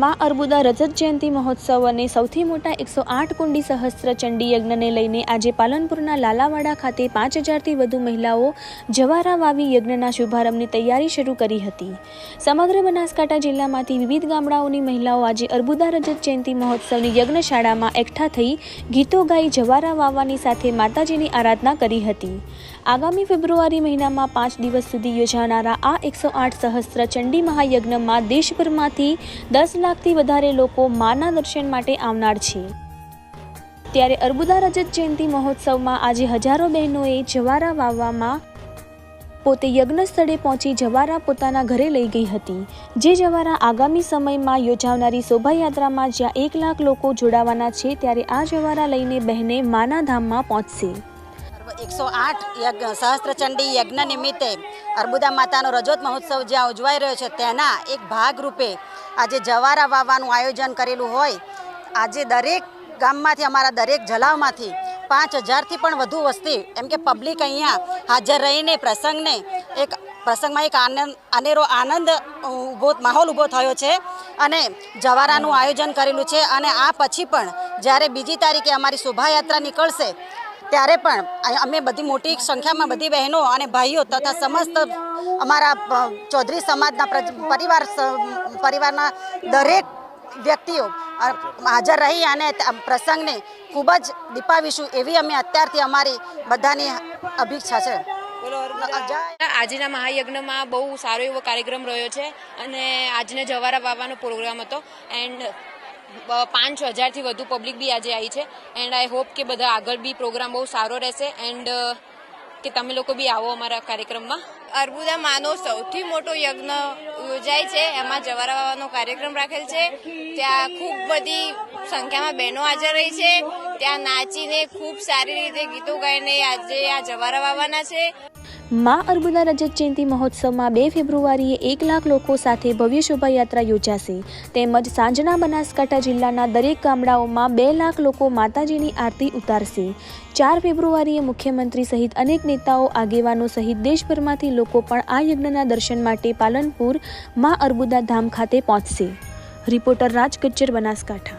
માં અર્બુદા રજત જયંતિ મહોત્સવ અને સૌથી મોટા એકસો આઠ કુંડી સહસ્ત્ર ચંડી યજ્ઞને લઈને આજે પાલનપુરના લાલાવાડા ખાતે પાંચ હજારથી વધુ મહિલાઓ જવારા વાવી યજ્ઞના શુભારંભની તૈયારી શરૂ કરી હતી. સમગ્ર બનાસકાંઠા જિલ્લામાંથી વિવિધ ગામડાઓની મહિલાઓ આજે અર્બુદા રજત જયંતિ મહોત્સવની યજ્ઞશાળામાં એકઠા થઈ ગીતો ગાઈ જવારા વાવવાની સાથે માતાજીની આરાધના કરી હતી. આગામી ફેબ્રુઆરી મહિનામાં પાંચ દિવસ સુધી યોજાનારા આ એકસો આઠ સહસ્ત્ર ચંડી મહાયજ્ઞમાં દેશભરમાંથી દસ લાખથી વધારે લોકો માના દર્શન માટે આવનાર છે. ત્યારે અર્બુદા રજત જયંતિ મહોત્સવમાં આજે હજારો બહેનોએ જવારા વાવવામાં પોતે યજ્ઞ સ્થળે પહોંચી જવારા પોતાના ઘરે લઈ ગઈ હતી. જે જવારા આગામી સમયમાં યોજાનારી શોભાયાત્રામાં જ્યાં એક લાખ લોકો જોડાવાના છે, ત્યારે આ જવારા લઈને બહેને માના ધામમાં પહોંચશે. એકસો આઠ સહસ્ત્રચંડી યજ્ઞ નિમિત્તે અર્બુદા માતાનો રજોત મહોત્સવ જ્યાં ઉજવાઈ રહ્યો છે, તેના એક ભાગરૂપે આજે જવારા વાવવાનું આયોજન કરેલું હોય. આજે દરેક ગામમાંથી, અમારા દરેક જલાવમાંથી પાંચ હજારથી પણ વધુ વસ્તી, એમ કે પબ્લિક અહીંયા હાજર રહીને પ્રસંગને એક, પ્રસંગમાં એક આનંદ, અનેરો આનંદ ઊભો માહોલ ઊભો થયો છે અને જવારાનું આયોજન કરેલું છે અને આ પછી પણ જ્યારે બીજી તારીખે અમારી શોભાયાત્રા નીકળશે ત્યારે પણ અમે બધી મોટી સંખ્યામાં બધી બહેનો અને ભાઈઓ તથા સમસ્ત અમારા ચૌધરી સમાજના પરિવાર પરિવારના દરેક વ્યક્તિઓ હાજર રહી અને પ્રસંગને ખૂબ જ દીપાવીશું એવી અમે અત્યારથી અમારી બધાની અભિચ્છા છે. આજના મહાયજ્ઞમાં બહુ સારો એવો કાર્યક્રમ રહ્યો છે અને આજને જવારા વાવવાનો પ્રોગ્રામ હતો. એન્ડ પાંચ હજારથી વધુ પબ્લિક બી આજે આવી છે. એન્ડ આઈ હોપ કે બધા આગળ બી પ્રોગ્રામ બહુ સારો રહેશે. એન્ડ કે તમે લોકો બી આવો અમારા કાર્યક્રમમાં. અર્બુદા માનો સૌથી મોટો યજ્ઞ યોજાય છે. એમાં જવારા વાવાનો કાર્યક્રમ રાખેલ છે. ત્યાં ખૂબ બધી સંખ્યામાં બહેનો હાજર રહી છે. ત્યાં નાચીને ખૂબ સારી રીતે ગીતો ગાઈને આજે આ જવારા વાવવાના છે. મા અર્બુદા રજત જયંતિ મહોત્સવમાં બે ફેબ્રુઆરીએ એક લાખ લોકો સાથે ભવ્ય શોભાયાત્રા યોજાશે. તેમજ સાંજના બનાસકાંઠા જિલ્લાના દરેક ગામડાઓમાં બે લાખ લોકો માતાજીની આરતી ઉતારશે. ચાર ફેબ્રુઆરીએ મુખ્યમંત્રી સહિત અનેક નેતાઓ, આગેવાનો સહિત દેશભરમાંથી લોકો પણ આ યજ્ઞના દર્શન માટે પાલનપુર મા અર્બુદા ધામ ખાતે પહોંચશે. રિપોર્ટર રાજ કચ્ચર બનાસકાંઠા.